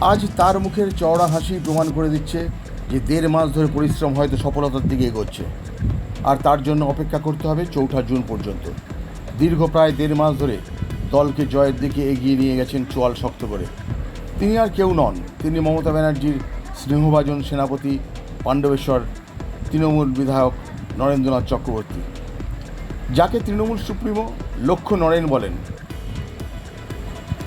আজ তার মুখের চওড়া হাসি প্রমাণ করে দিচ্ছে যে দেড় মাস ধরে পরিশ্রম হয়তো সফলতার দিকে এগোচ্ছে। আর তার জন্য অপেক্ষা করতে হবে চৌঠা জুন পর্যন্ত। দীর্ঘ প্রায় দেড় মাস ধরে দলকে জয়ের দিকে এগিয়ে নিয়ে গেছেন চোয়াল শক্ত করে। তিনি আর কেউ নন, তিনি মমতা ব্যানার্জির স্নেহভাজন সেনাপতি, পাণ্ডবেশ্বর, তৃণমূল বিধায়ক নরেন্দ্রনাথ চক্রবর্তী। যাকে তৃণমূল সুপ্রিমো লক্ষ্য নরেন বলেন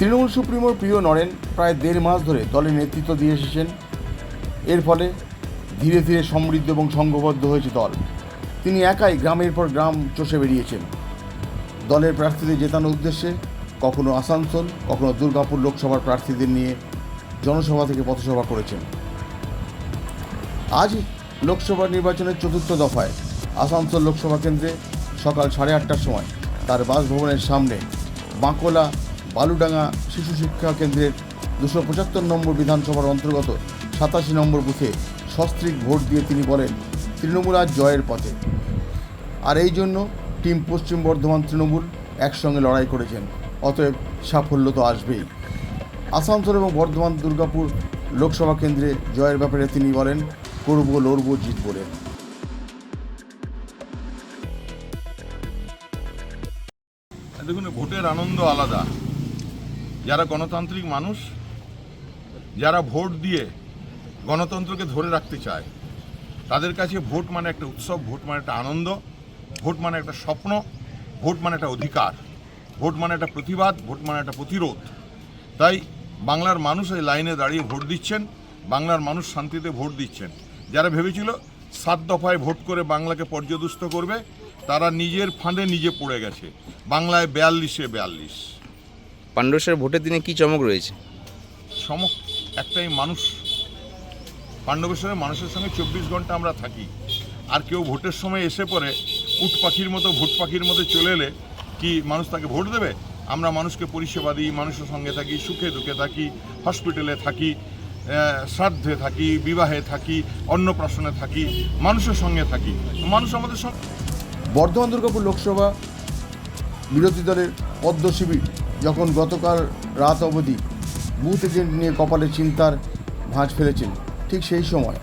তৃণমূল সুপ্রিমোর প্রিয় নরেন প্রায় দেড় মাস ধরে দলের নেতৃত্ব দিয়ে এসেছেন। এর ফলে ধীরে ধীরে সমৃদ্ধ এবং সংঘবদ্ধ হয়েছে দল। তিনি একাই গ্রামের পর গ্রাম চষে বেরিয়েছেন। দলের প্রার্থীদের জেতানোর উদ্দেশ্যে কখনো আসানসোল, কখনো দুর্গাপুর লোকসভার প্রার্থীদের নিয়ে জনসভা থেকে পথসভা করেছেন। আজ লোকসভা নির্বাচনের চতুর্থ দফায় আসানসোল লোকসভা কেন্দ্রে সকাল সাড়ে আটটার সময় তার বাসভবনের সামনে বাঁকোলা বালুডাঙ্গা শিশু শিক্ষা কেন্দ্রের দুশো পঁচাত্তর নম্বর বিধানসভার অন্তর্গত সাতাশি নম্বর বুথে সস্ত্রিক ভোট দিয়ে তিনি বলেন, তৃণমূল আজ জয়ের পথে। আর এই জন্য টিম পশ্চিম বর্ধমান তৃণমূল একসঙ্গে লড়াই করেছেন, অতএব সাফল্য তো আসবেই। আসানসোল এবং বর্ধমান দুর্গাপুর লোকসভা কেন্দ্রে জয়ের ব্যাপারে তিনি বলেন, করব, লড়বো জিত বলে দেখুন, ভোটের আনন্দ আলাদা। যারা গণতান্ত্রিক মানুষ, যারা ভোট দিয়ে গণতন্ত্রকে ধরে রাখতে চায়, তাদের কাছে ভোট মানে একটা উৎসব, ভোট মানে একটা আনন্দ, ভোট মানে একটা স্বপ্ন, ভোট মানে একটা অধিকার, ভোট মানে একটা প্রতিবাদ, ভোট মানে একটা প্রতিরোধ। তাই বাংলার মানুষ এই লাইনে দাঁড়িয়ে ভোট দিচ্ছেন, বাংলার মানুষ শান্তিতে ভোট দিচ্ছেন। যারা ভেবেছিল সাত দফায় ভোট করে বাংলাকে পর্যদুস্ত করবে, তারা নিজের ফাঁদে নিজে পড়ে গেছে। বাংলায় বেয়াল্লিশে বেয়াল্লিশ। পাণ্ডবেশ্বর ভোটের দিনে কি চমক রয়েছে? চমক একটাই মানুষ। পাণ্ডবেশ্বরের মানুষের সঙ্গে চব্বিশ ঘণ্টা আমরা থাকি। আর কেউ ভোটের সময় এসে পরে উট পাখির মতো ভোট পাখির মতো চলে এলে কি মানুষ তাকে ভোট দেবে? আমরা মানুষকে পরিষেবা দিই মানুষের সঙ্গে থাকি সুখে দুঃখে থাকি হসপিটালে থাকি শ্রাদ্ধে থাকি বিবাহে থাকি অন্নপ্রাশনে থাকি মানুষের সঙ্গে থাকি। মানুষ আমাদের সঙ্গে বর্ধমান দুর্গাপুর লোকসভা বিরোধী দলের পদ্ম শিবির যখন গতকাল রাত অবধি বুথ এজেন্ট নিয়ে কপালে চিন্তার ভাঁজ ফেলেছেন, ঠিক সেই সময়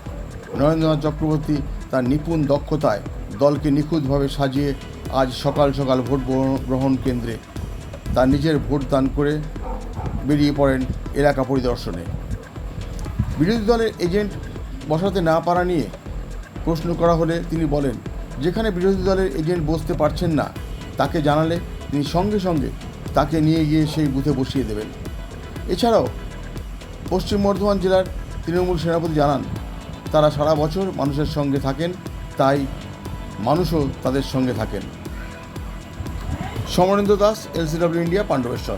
নরেন্দ্রনাথ চক্রবর্তী তার নিপুণ দক্ষতায় দলকে নিখুঁতভাবে সাজিয়ে আজ সকাল সকাল ভোট গ্রহণ- কেন্দ্রে তার নিজের ভোট দান করে বেরিয়ে পড়েন এলাকা পরিদর্শনে। বিরোধী দলের এজেন্ট বসাতে না পারা নিয়ে প্রশ্ন করা হলে তিনি বলেন, যেখানে বিরোধী দলের এজেন্ট বসতে পারছেন না, তাকে জানালে তিনি সঙ্গে সঙ্গে তাকে নিয়ে গিয়ে সেই বুথে বসিয়ে দেবেন। এছাড়াও, পশ্চিম বর্ধমান জেলার তৃণমূল সেনাপতি জানান, তারা সারা বছর মানুষের সঙ্গে থাকেন, তাই মানুষও তাদের সঙ্গে থাকেন। Samarendra Das, LCW India, Pandabeswar.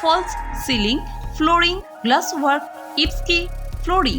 false ceiling flooring glass work ইপসকি flooring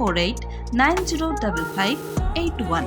four eight nine zero double five eight one